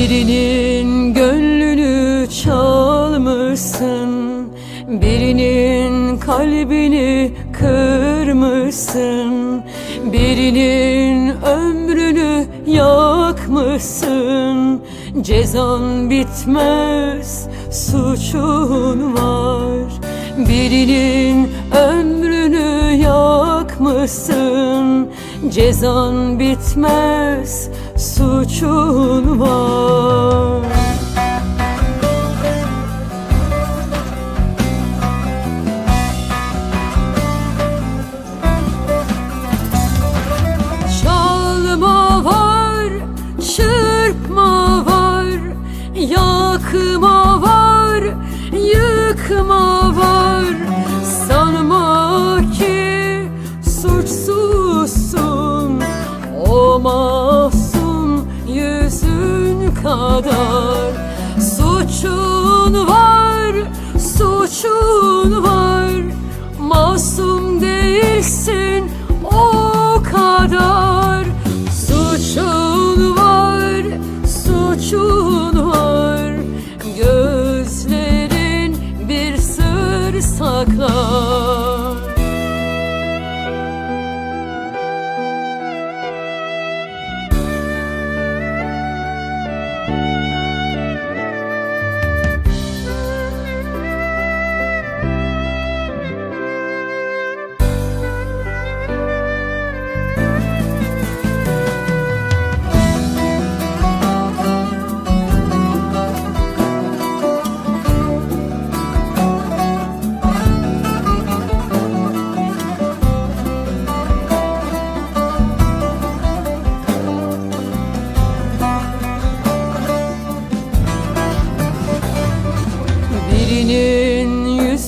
Birinin gönlünü çalmışsın Birinin kalbini kırmışsın Birinin ömrünü yakmışsın. Cezan bitmez suçun var. Birinin ömrünü yakmışsın Cezan bitmez suçun var Çalma var, çırpma var, yakma var, yıkma var. Kadar. Suçun var, suçun var, masum değilsin o kadar. Suçun var, suçun var. Gözlerin bir sır saklar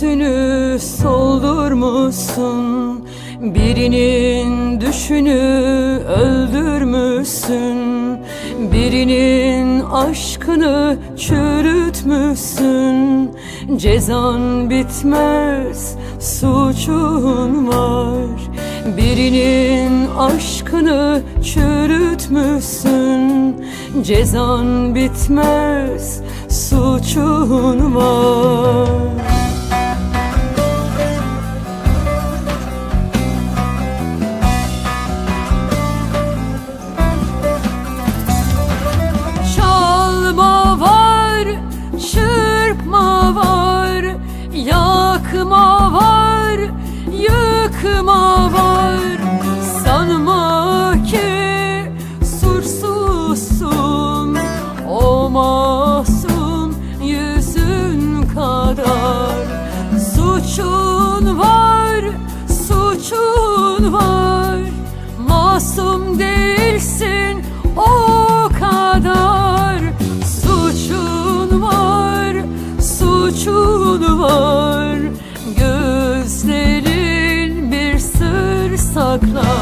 yüzünü soldurmuşsun. Birinin düşünü öldürmüşsün. Birinin aşkını çürütmüşsün. Cezan bitmez suçun var. Birinin aşkını çürütmüşsün. Cezan bitmez suçun var var,